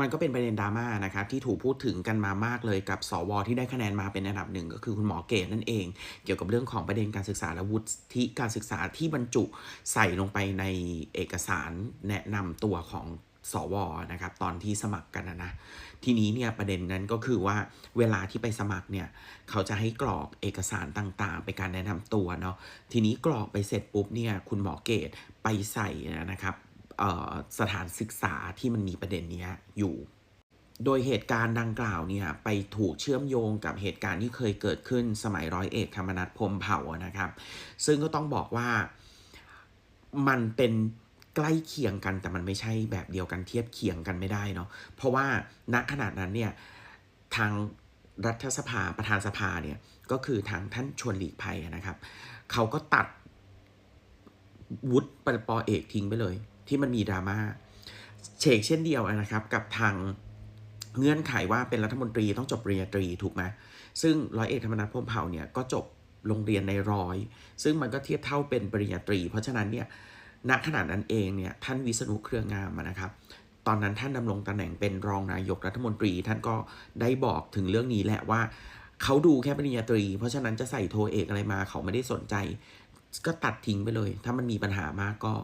มันก็เป็นประเด็นดราม่านะครับที่ถูกพูดถึงกันมามากเลยกับสวที่ได้คะแนนมาเป็นอันดับหนึ่งก็คือคุณหมอเกตนั่นเอง เกี่ยวกับเรื่องของประเด็นการศึกษาและวุฒิการศึกษาที่บรรจุใส่ลงไปในเอกสารแนะนำตัวของสวนะครับตอนที่สมัครกันนะนะทีนี้เนี่ยประเด็นนั้นก็คือว่าเวลาที่ไปสมัครเนี่ยเขาจะให้กรอกเอกสารต่างๆ ไปการแนะนำตัวเนาะทีนี้กรอกไปเสร็จปุ๊บเนี่ยคุณหมอเกตไปใส่นะครับ สถานศึกษาที่มันมีประเด็นนี้อยู่ โดยเหตุการณ์ดังกล่าวเนี่ยไปถูกเชื่อมโยงกับเหตุการณ์ที่เคยเกิดขึ้นสมัยร้อยเอกธรรมนัฐพรมเผ่านะครับ ซึ่งก็ต้องบอกว่ามันเป็นใกล้เคียงกันแต่มันไม่ใช่แบบเดียวกันเทียบเคียงกันไม่ได้เนาะเพราะว่าณขนาดนั้นเนี่ยทางรัฐสภาประธานสภาเนี่ยก็คือทางท่านชวนหลีกภัยนะครับ เขาก็ตัดวุฒิปปเอกทิ้งไปเลย ที่มันมีดราม่าเชกเช่นเดียวนะครับกับทางเงื่อนไขว่าเป็นรัฐมนตรีต้องจบปริญญาตรีถูกไหมซึ่งร้อยเอกธรรมนัฐพรมเผ่าเนี่ยก็จบโรงเรียนในร้อย ซึ่งมันก็เทียบเท่าเป็นปริญญาตรี เพราะฉะนั้นเนี่ยณขนาดนั้นเองเนี่ยท่านวิษณุเครืองามนะครับ ตอนนั้นท่านดำรงตำแหน่งเป็นรองนายกรัฐมนตรี ท่านก็ได้บอกถึงเรื่องนี้แหละว่าเขาดูแค่ปริญญาตรี เพราะฉะนั้นจะใส่โทเอกอะไรมาเขาไม่ได้สนใจ ก็ตัดทิ้งไปเลย ถ้ามันมีปัญหามากก็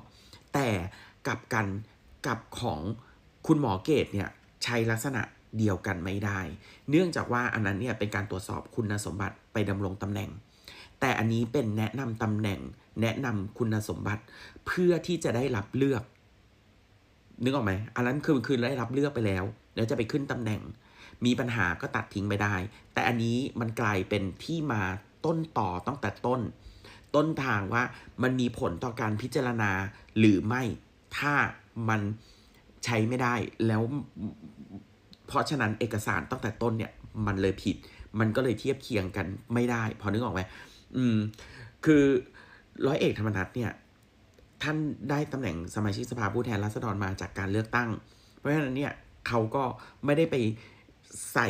แต่กลับกันกับของคุณหมอเกตเนี่ยใช้ลักษณะเดียวกันไม่ได้ เนื่องจากว่าอันนั้นเนี่ยเป็นการตรวจสอบคุณสมบัติไปดำรงตำแหน่ง แต่อันนี้เป็นแนะนำตำแหน่ง แนะนำคุณสมบัติเพื่อที่จะได้รับเลือก นึกออกไหมอันนั้นคือคือได้รับเลือกไปแล้วแล้วจะไปขึ้นตำแหน่ง มีปัญหาก็ตัดทิ้งไปได้ แต่อันนี้มันกลายเป็นที่มาต้นต่อตั้งแต่ต้น ต้นทางว่ามันมีผลต่อการพิจารณาหรือไม่ถ้ามันใช้ไม่ได้แล้วเพราะฉะนั้นเอกสารตั้งแต่ต้นเนี่ยมันเลยผิด มันก็เลยเทียบเคียงกันไม่ได้ พอนึกออกไหมอืม คือร้อยเอกธรรมนัฐเนี่ย ท่านได้ตำแหน่งสมาชิกสภาผู้แทนราษฎรมาจากการเลือกตั้ง เพราะฉะนั้นเนี่ยเขาก็ไม่ได้ไปใส่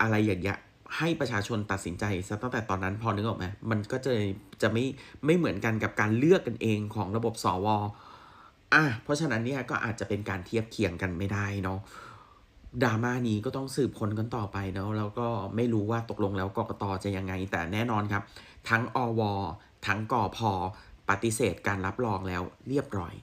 อะไรอย่างเงี้ย ให้ประชาชนตัดสินใจซะตั้งแต่ตอนนั้นพอนึกออกไหมมันก็จะจะไม่ไม่เหมือนกันกับการเลือกกันเองของระบบสวอะเพราะฉะนั้นเนี่ยก็อาจจะเป็นการเทียบเคียงกันไม่ได้เนาะดราม่านี้ก็ต้องสืบค้นกันต่อไปเนาะแล้วก็ไม่รู้ว่าตกลงแล้วกกตจะยังไง แต่แน่นอนครับ ทั้งอว ทั้งกอพปฏิเสธการรับรองแล้วเรียบร้อย